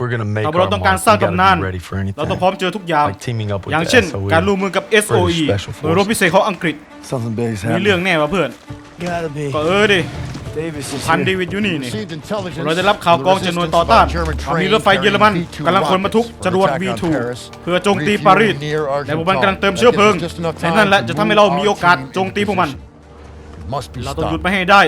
we're gonna make ถ้า our เราต้องการ mark, สร้าง we gotta ตำนาน be ready for เราต้อง anything. พร้อมเจอทุกอย่าง Like teaming up with อย่าง the เช่น SOE การร่วมมือกับ SOE British Special หน่วยรบพิเศษของอังกฤษ Something big's มีเรื่อง happening. แน่วะเพื่อน Gotta be. ก็เออดิ Davis is พัน here. เดวิดอยู่นี่นี่ Received intelligence เราได้รับข่าวกองจากหน่วยต่อต้านว่ามีรถไฟเยอรมันกำลังขนบรรทุกจรวด V2 เพื่อโจมตีปารีสและพวกมันกำลังเติมเชื้อเพลิงและนั่นแหละจะทำให้เรามีโอกาสโจมตีพวกมัน Must be เราต้องหยุด stopped. ไม่ให้ได้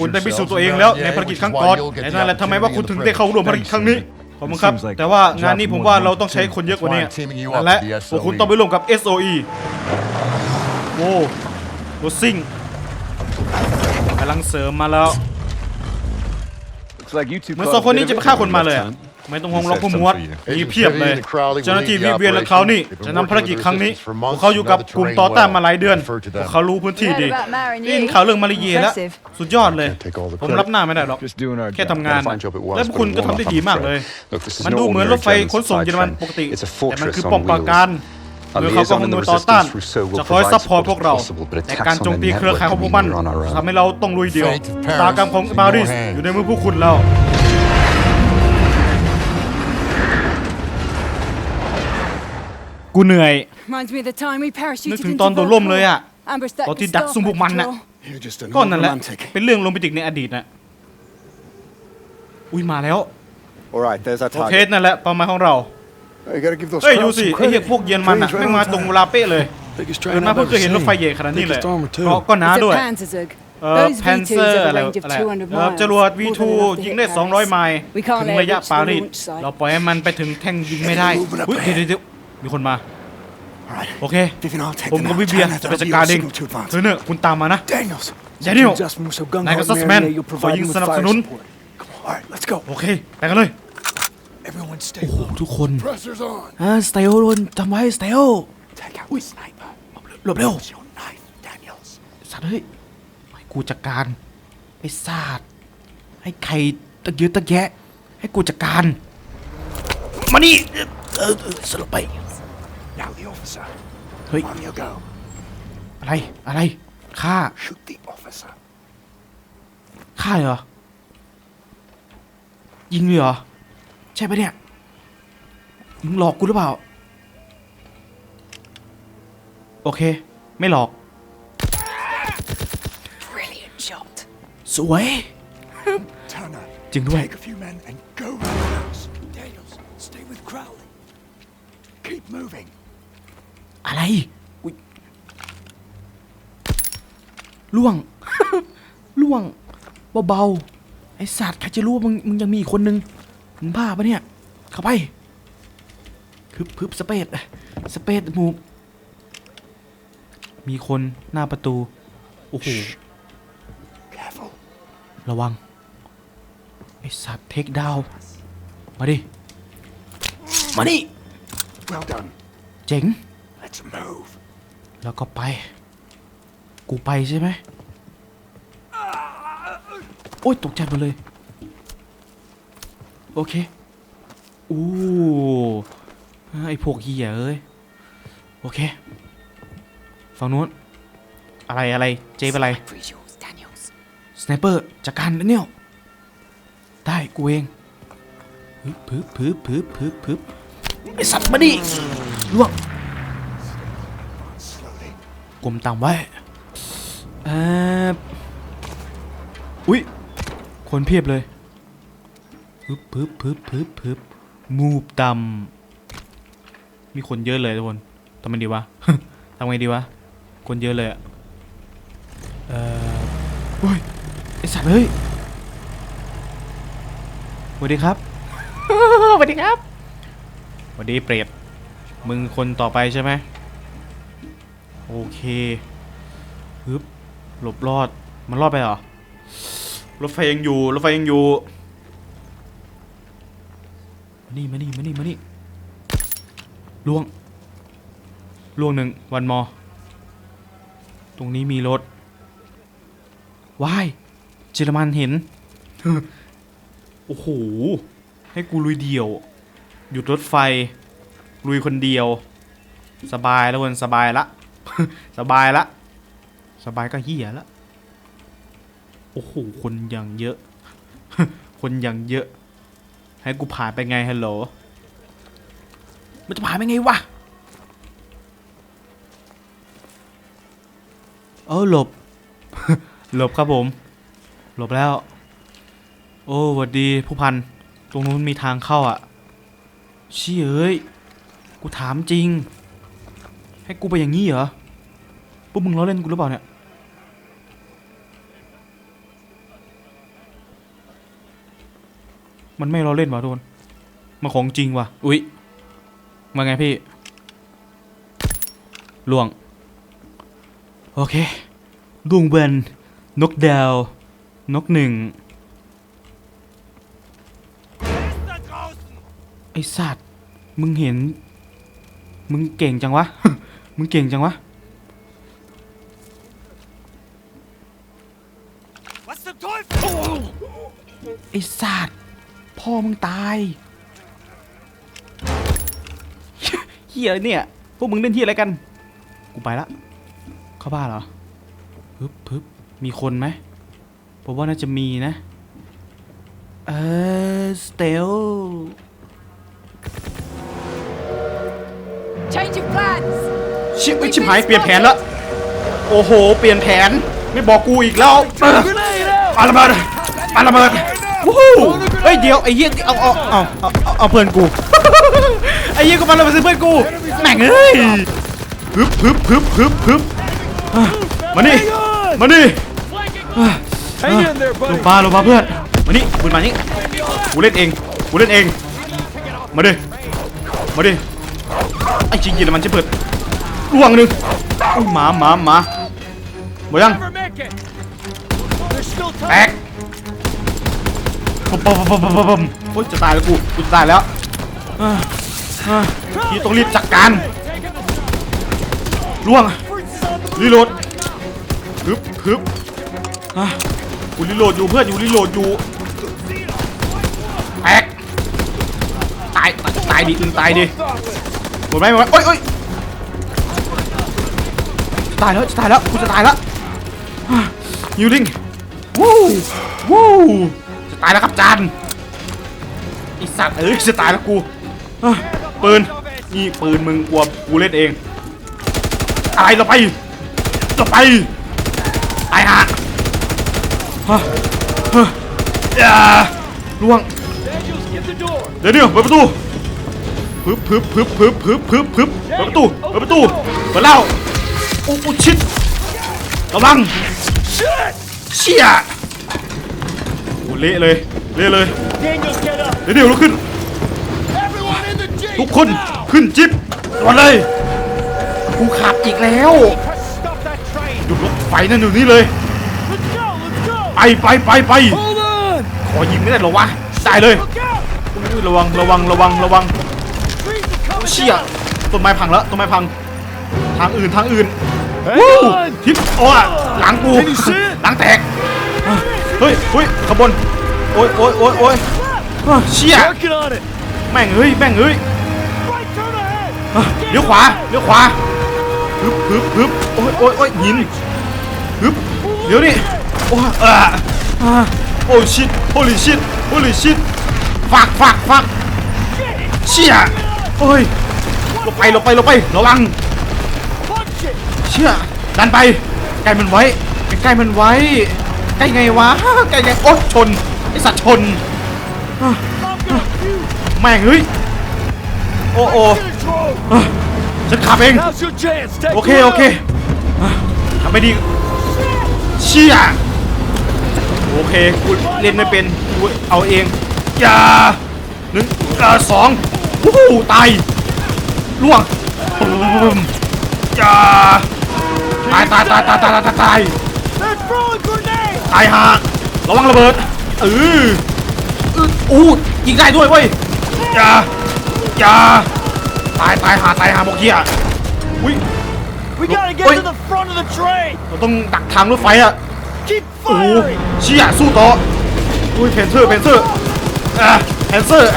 คุณได้พิสูจน์ตัวเองแล้วในภารกิจครั้งก่อนและนั่นแหละทำไมว่าคุณถึงได้เข้าร่วมภารกิจครั้งนี้ ขอบคุณครับ แต่ว่างานนี้ผมว่าเราต้องใช้คนเยอะกว่านี้นั่นแหละพวกคุณต้องไปร่วมกับ SOE โว้รถซิ่งกำลังเสริมมาแล้ว Looks like you two เหมือน caught สอง a คน bit นี้ of จะ it ไปฆ่า here คนมาเลยอะ last time. ไม่ต้องห่วงหรอกผู้หมวดมีเพียบเลยเจ้าหน้าที่วิเวียนและเขานี่จะนำภารกิจครั้งนี้พวกเขาอยู่กับกลุ่มต่อต้านมาหลายเดือนพวกเขารู้พื้นที่ดีได้ยินข่าวเรื่องมาเลเซียแล้วสุดยอดเลย ผมรับหน้าไม่ได้หรอก Just doing our แค่ job. ทำงาน Fine job it was, และพวกคุณ but it ก็ won't ทำได้ off ดี on มาก Friday. เลย Look, this is มัน no ดูเหมือนร ordinary ถไฟ German ขนส่ง supply เยอรมัน train. ปกติ It's a แต่มัน fortress คือ on ป้อมปรา wheels. การ Our โดยเขาก็ liaison คง and ห the น่วยต่อต้าน resistance Rousseau will จะคอย provide ซัพพอร์ต support พวกเรา if possible, but แต่ attacks การ on โจม the ตีเครือข่าย network ของพวกมัน mean we're on our own. ทำให้เราต้องลุยเดียว Fate of Paris ตากรรมของ is in ปารีส your hand อยู่ในมือพวกคุณแล้ว กูเหนื่อย Reminds me of the time we นึก parachuted ถึง into ตอนโดนล่มเลยอะ Vercors. Ambushed that ตอนที่ดักซุ่มพวกมันน่ะ Gestapo You're just an ก็ old นั่นแหละ romantic. เป็นเรื่องโรแมนติกในอดีตนะอุ้ยมาแล้ว All right, there's our โอเค target. นั่นแหละเป้าหมายของเรา You gotta give those เฮ้ย ดู crowds สิ some ไอ้เหี้ย credit. พวกเยอรมันอะ Trains ไม่ right งมา on ตรง time. เวลาเป๊ะเลย Biggest เกิ train ดมา I've เพิ่ง ever เคยเห็นรถไฟ seen. ใหญ่ขนาดนี้เลย Biggest armor too. ก็ก็หนา It's ด้วย a Panzerzug. เอ่อ Those แพนเซอ V2s ร์ have อะไร a range of อะไร200เอ่อ miles. จรวด More V2 than enough to ยิง hit ได้ Paris. 200ไมล์ We can't ถึง let ระยะ it reach ปา the รีส launch site. เราปล่อยให้มันไปถึงแท่งยิงไม่ได้ moving up อุ๊ย ahead. เดี๋ยวเดี๋ยว มีคนมา All right. โอเค Vivian, I'll take ผม them กับ out. วิเวียน China, จะไป that'll จัด be การ our เอง signal to advance. เธอเนอะคุณตามมานะ Daniels. แดเนียล Just move so gung นาย ho กับซัสแมน Marinade, you'll ขอ provide ยิง him ส with นับส fire นุน support. All right, let's go. โอเค ไปกันเลย Everyone stay โอ้โห low. ทุกคน Pressure's on. อ่าสเตลโดนจำไว้สเตล Take out the sniper. หลบเร็ว Use your knife, Daniels. สัตว์เฮ้ยให้กูจัดการไอ้ศาสตร์ให้ใครตะเยอะตะแยะ ให้กูจัดการ มานี่ เออเออเออสลบไป Now the officer. เฮ้ย On you go. อะไร อะไรฆ่า Shoot the officer. ฆ่าเหรอ ยิงเลยเหรอ ใช่ปะเนี่ย มึงหลอกกูหรือเปล่า โอเค ไม่หลอก Brilliant shot. สวย Turner. จริงด้วย Take a few men and go round the house. Daniels, stay with Crowley. Keep moving. อะไรอุ๊ยล่วง ล่วงเบาๆไอสัตว์ใครจะรู้ว่ามึงมึงยังมีอีกคนนึงมึงบ้าปะเนี่ย เข้าไปพึบพึบสเปดสเปดมูฟมีคนหน้าประตู โอ้โห Careful. ระวัง ไอสัตว์เทคดาวน์มาดิ มาดิ Well done. เจ๋ง Let's move. แล้วก็ไป กูไปใช่ไหมโอ๊ยตกใจหมดเลย โอเค อู้ไอพวกเหี้ยเอ้ย โอเค ฝั่งนู้น อะไรอะไร เจ๊เป็นอะไร For yours, Daniels. สไนเปอร์จัดการแดเนียลได้กูเองพึบพึบพึบพึบพึบพึบไอสัตว์มาดิล่วง Slowly. กลมต่ำไว้เอ่ออุ้ยคนเพียบเลยพึบพึบพึบพึบพึบมูบต่ำมีคนเยอะเลยทุกคนทำไงดีวะ ทำไงดีวะ คนเยอะเลยอะเอ่อโอ้ยไอสัตว์เฮ้ยสวัสดีครับสวัสดีครับสวัสดีเปรตมึงคนต่อไปใช่ไหม โอเคฮึบหลบรอด มันรอดไปเหรอ รถไฟยังอยู่ รถไฟยังอยู่ มานี่ มานี่ มานี่ มานี่ล่วงล่วงหนึ่งวันมอ ตรงนี้มีรถว้ายเยอรมันเห็น โอ้โห ให้กูลุยเดียว หยุดรถไฟ ลุยคนเดียว สบายแล้วคนสบายละ สบายละ สบายก็เฮียละ โอ้โห คนอย่างเยอะ คนอย่างเยอะ ให้กูผ่านไปไงฮัลโหล มันจะผ่านไปไงวะ เออหลบ หลบครับผม หลบแล้ว โอ้หวัดดีผู้พัน ตรงนู้นมีทางเข้าอะชี่ยเอ้ย กูถามจริง ให้กูไปอย่างนี้เหรอ พวกมึงล้อเล่นกูหรือเปล่าเนี่ย มันไม่ล้อเล่นว่ะทุกคนมันของจริงว่ะ อุ๊ย มาไงพี่ล่วง โอเคดวงเวนนกดาว นกหนึ่งไอสัตว์ มึงเห็น มึงเก่งจังวะ มึงเก่งจังวะ ไอสัตว์พ่อมึงตายเฮียเนี่ยพวกมึงเล่นที่อะไรกัน กูไปละ เข้าบ้านเหรอพึบพึบมีคนไหมผมว่าน่าจะมีนะ เออสเตล Change of plans. ชิบไอยชิบหายเปลี่ยนแผนแล้ว โอ้โห เปลี่ยนแผน ไม่บอกกูอีกแล้วเออ ปาระเบิดปาระเบิดวู้ฮู้เฮ้ยเดี๋ยวไอ้เหี้ยเอาเอาเอาเอาเอาเอาเพื่อนกู ไอ้เหี้ยกูปาระเบิดใส่เพื่อนกูแม่งเอ้ยฮึบฮึบฮึบฮึบฮึบอะมานี่มานี่ Hang in there, ลงมาลงมาเพื่อนมานี่บุญมานี่กูเล่นเองกูเล่นเองมาดิมาดิไอ้จริงๆมันจะเปิดล่วงหนึ่งอุ้ยหมาหมาหมาหมดยัง แตกปุ๊บปุ๊บปุ๊บปุ๊บปุ๊บปุ๊บโอ้ยจะตายแล้วกูกูจะตายแล้วอ่าอ่าพี่ต้องรีบจัดการล่วงรีโหลดฮึบฮึบอะกูรีโหลดอยู่เพื่อนอยู่รีโหลดอยู่แตกตายตายดิมึงตายดิหมดไหมหมดไหมโอ้ยโอ้ยตายแล้วจะตายแล้วกูจะตายแล้วยูริง วู้วู้จะตายแล้วครับจานไอสัตว์เอ้ยจะตายแล้วกูปืนนี่ปืนมึงกลัวกูเล่นเองตายเราไปเราไปตายฮะฮะฮะอย่าล่วงเดี๋ยวเดี๋ยวเปิดประตูพึบพึบพึบพึบพึบพึบพึบเปิดประตูเปิดประตูเปิดแล้วโอ้โอ้ชิดระวัง เชี่ยโอ้เละเลยเละเลย Daniels, get up. เดี๋ยวเดี๋ยวลุกขึ้น Everyone in the jeep. ทุกคนขึ้นจิ๊บด่วนเลยกูขับอีกแล้ว Stop that train. หยุดรถไฟนั่นอยู่นี่เลย Let's go. Let's go. ไปไปไปไป Hold on. ขอยิงไม่ได้เหรอวะได้เลย Look out. อุ้ยระวังระวังระวังระวัง Trees are coming เชี่ย down. ต้นไม้พังแล้วต้นไม้พัง ทางอื่นทางอื่น Hang วู้ทิศโอ้ยหลังกูหลังแตก เฮ้ยเฮ้ยขบวนโอ้ยโอ้ยโอ้ยโอ้ยเชี่ยแม่งเฮ้ยแม่งเฮ้ยเลี้ยวขวาเลี้ยวขวาฮึบฮึบฮึบโอ้ยโอ้ยโอ้ยหินฮึบเดี๋ยวนี่โอ้ยอ่าอ่าโอ้ยชิตโ o ลิชิตโ o ลิชิตฟักฟักฟักเชี่ยโอ้ยลบไปลบไปลบไประวัง เชี่ยดันไปใกล้มันไว้ใกล้มันไว้ใกล้ไงวะใกล้ไงโอ๊ยชนไอสัตว์ชน I'm gonna fuse. แม่งเฮ้ยโอ้โอ้ Control. อะฉันขับเอง Now's your chance. Take โอเค one โอเค out. อะทำไม่ดีเชี่ยโอเคกูเล่นไม่เป็นกูเอาเองอย่าหนึ่งอ่าสองวู้ฮู้ตายล่วงปุ้มอย่า ตายตายตายตายตายตายตายตายฮะระวังระเบิดเออเอออู้ยิงได้ด้วยเว้ยอย่าอย่าตายตายหาตายหาบอกเหี้ยอุ้ย We gotta get to the front of the train. เราต้องดักทางรถไฟอะโอ้เชี่ยสู้ต่ออุ้ยเพนเซอร์เพนเซอร์อะเพนเซอร์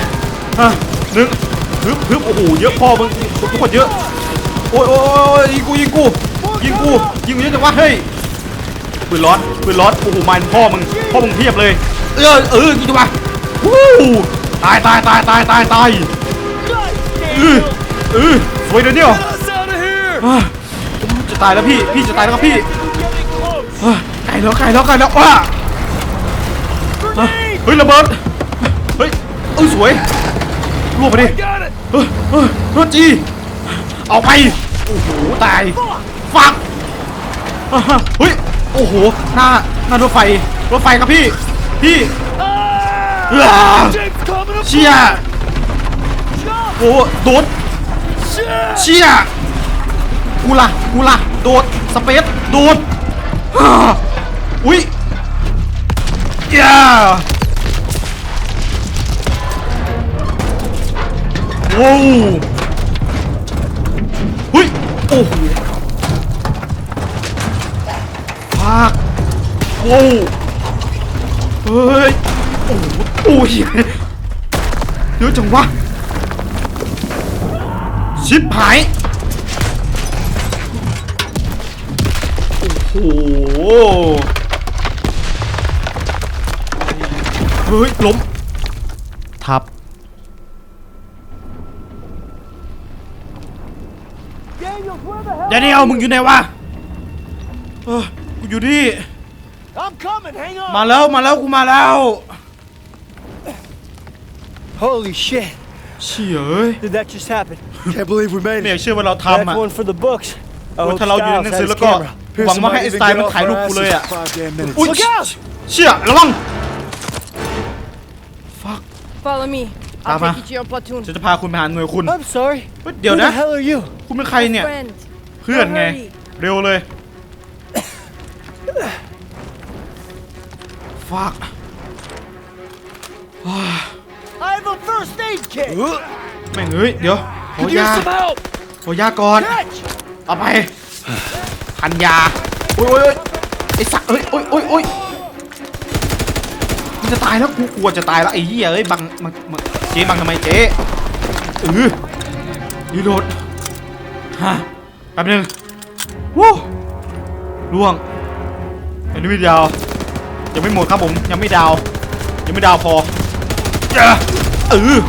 อะหนึ่งฮึบฮึบโอ้โหเยอะพ่อมึงทุกคนเยอะโอ้ยโอ้ยโอ้ยยิงกูยิงกู ยิงกูยิงกูเยอะจังวะเฮ้ยปืนร้อนปืนร้อนโอ้โหมันพ่อมึงพ่อมึงเพียบเลย เออเออยิงจังวะวู้ตายตายตายตายตายตายอืออืออสวยเดี๋ยวเดียว Us out of here! อะจะตายแล้วพี่พี่จะตายแล้วครับพี่ไกลแล้วไกลแล้วไกลแล้วว้าอะเฮ้ยระเบิดเฮ้ยเอ้ยสวยรวบไปดิเฮ้ยเฮ้ยรถจีเอาไปโอ้โหตาย ฟักอะฮะเฮ้ย โอ้โห หน้า หน้ารถไฟ รถไฟครับพี่ พี่ Ah! อ่า James coming up! เชี่ยโอ้โดด Shit! เชี่ยกูล่ะกูล่ะโดด สเปซโดดฮ่าอุ้ยย่าโว้วเฮ้ย โอ้โหากโว้วเฮ้ย โอ้โหโอ้ยเยอะจังวะ ชิบหาย โอ้โห เฮ้ย ล้ม ทับเดี๋ยวเดี๋ยวมึงอยู่ไหนวะ เออ อยู่ที่ I'm coming, hang on! มาแล้วมาแล้วกูมาแล้ว Holy shit. เชี่ยเอ้ย Did that just happen? Can't believe we made ไม่อยา it. กเชื่อว่าเราทำอะ That's one for the books. I โอ้ hope ถ้าเราอยู่ในห Styles นัง had สือ his แล้วก็ camera. หวังว่าให้ไอสไตล์มันถ่ายรูปกูเลยอะ Five damn minutes. อุ้ย Look out! เชี่ยระวัง fuck Follow me. I'll Tama. take you to your platoon. ฉันจะพาคุณไปหาหน่วยคุณ I'm sorry. เฮ้ยเดี๋ยว Who นะ the hell are you? คุณเป็นใครเนี่ย Friend. เพื่อนไงเร็วเลย fuck I have a first aid kit. แม่งเฮ้ยเดี๋ยวขอ Use ยา some help! ขอยาก่อน Catch! เอาไปพันยาโอ้ยโอ้ยโอ้ยไอ้สักเอ้ยโอ้ยโอ้ยโอ้ยมันจะตายแล้วกูกลัวจะตายแล้วไอ้เหี้ยเอ้ยบังบังบังเจ๊บังทำไมเจ๊เออรีโหลดฮะแป๊บนึงวู้ล่วงอันนี้ไม่ดาว ยังไม่หมดครับผมยังไม่ดาว ยังไม่ดาวพอเจ้าเออ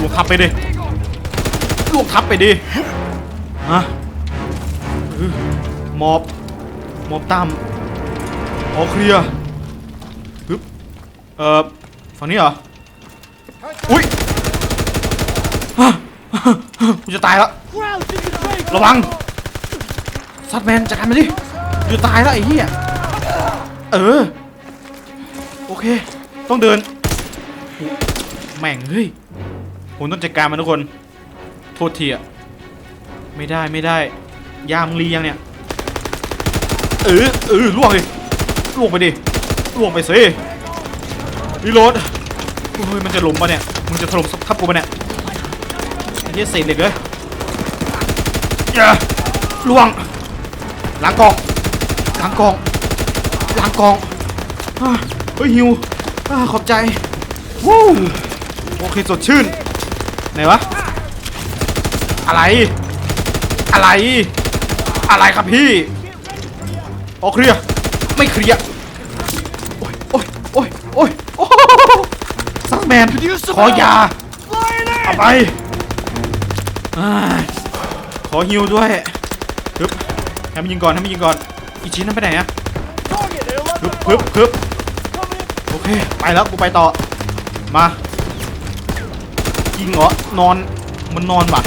ลวงทับไปดิลวงทับไปดิฮะมอบมอบตามออเคลียร์ฮึบเอ่อฝั่งนี้เหรออุ้ยฮะกูจะตายแล้วระวังซัดแมนจัดการมันดิกูจะตายแล้วไอ้เหี้ยเออ โอเค ต้องเดิน แม่งเฮ้ยผมต้องจัดการมันทุกคน โทษทีอะไม่ได้ไม่ได้ ยามงรียังเนี่ย เออเออล่วงเลยล่วงไปดิล่วงไปสิรีโหลดโอ้ยมันจะหลุมปะเนี่ย มึงจะถล่มทับกูปะเนี่ยไอ้เหี้ยเศษเหล็กเลยอย่าล่วงหลังกองหลังกองหลังกองอ่า เฮ้ยหิวอขอบใจวู้โอเคสดชื่น ไหนวะ อะไร อะไร อะไรครับพี่โอเคลียร์ไม่เคลียร์โอ้ยโอ้ยโอ้ยโอ้ยโอ้โหซักแมน ขอยาเอาไปขอฮิวด้วยฮึบให้มันยิงก่อนให้มันยิงก่อน อีชิ้นนั้นไปไหนอะฮึบฮึบฮึบ โอเค ไปแล้วกูไปต่อ มายิงเหรอนอนมันนอนว่ะ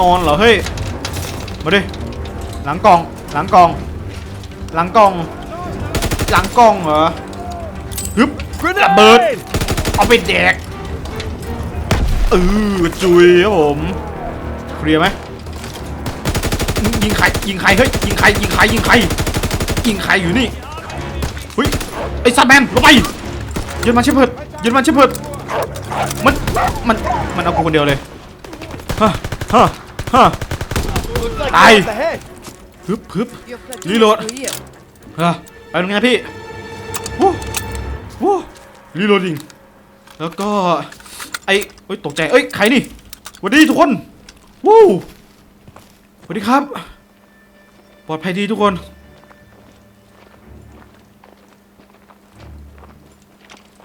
นอนเหรอเฮ้ยมาดิหลังกองหลังกอง หลังกอง หลังกองเหรอฮึบระเบิดเอาไปแดกเออจุยครับผมเคลียร์ไหมยิงใครยิงใครเฮ้ยยิงใครยิงใครยิงใครยิงใครอยู่นี่เฮ้ยไอ้ซัดแมนลงไป ยืนมันเชฟเพิดยืนมันเชฟเพิดมันมันมันเอากูคนเดียวเลยฮะฮะฮะ Looks like Aye. we're up ahead. ฮึบฮึบ Your platoon Reload. is for you. เออไปตรงนี้นะพี่วู้วู้รีโหลดดิงแล้วก็ไอ้เอ้ยตกใจเอ้ยใครนี่สวัสดีทุกคนวู้สวัสดีครับ ปลอดภัยดีทุกคน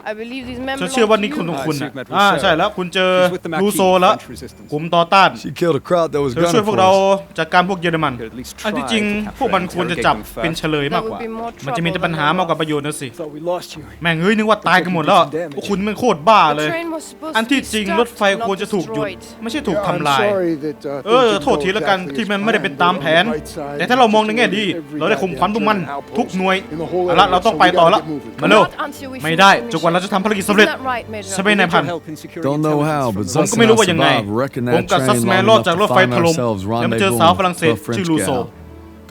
I believe these men ฉัน belong เชื่อว่า to นี่ you. คนของคุณนะ Ah, so you've met อ่า Rousseau. ใช่แล้วคุณเจอ He's with the Maquis รูโซแล้ว French resistance. กลุ่มต่อต้าน She killed a crowd that was เธอช่วย gunning พวก for เรา us. จากการพวกเยอรมัน Could at least อันที่ try จริง to capture พวกมัน and ควรจะ interrogate จับ them เป็น first. เฉลยมากกว่า That would be more มันจะมีแต่ปัญหามากกว่าประโยชน์นะสิ Thought we lost you. แม่งเฮ้ยนึกว่าตายกันหมดแล้วพวกคุณมันโคตรบ้า The เลย train was supposed อัน to ที่ be จริง stopped, รถไฟ not ควรจะถูกหยุด destroyed. ไม่ใช่ถูก Yeah, ทำ I'm ลาย sorry that, uh, เออ things didn't โทษที go ละกัน exactly ที่ as มันไม่ได้เป็น planned. ตามแผน On the right side, แต่ถ้าเรามองในแง่ดี every เราได้ข่มขวัญพวกมัน goddamn outpost ทุกหน่วย in the whole เอาละ area, เราต้อง so ไป we ต่อ gotta ละ get moving. มาเร็ว Not until we ไม่ finish ได้ the จนกว่าเรา mission. จะทำภารกิจสำเร็จ Isn't that right, Major? ใช่ไหมนายพัน Help in securing Don't know how, intelligence but from ผม the ก็ไม่รู้ว่ายังไง Survived, reckoned ผม that กับซัส train แมน long รอด enough จาก to รถไฟ find ถล่ม ourselves แล้วมาเจอ rendezvousing สาวฝรั่งเศ with ส a French ชื่อลูโซ gal.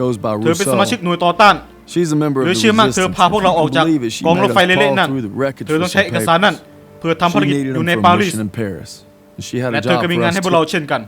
Goes by เธอเป็นสมาชิก Rousseau. หน่วยต่อต้าน She's a member ห of รือ the เชื่อมากเธอ resistance. พาพวกเราออก People จาก believe it. She กองร made ถ us ไฟเละๆ crawl นั่น through the wreckage เธอ for ต้องใช้ some เอกสารนั่น papers. เพื่อทำภาร She กิจ needed อยู่ them ใน for ปา a รีส mission in Paris. And she had และ a เธอ job ก็มี for งาน us ให้พวกเรา too. เช่นกัน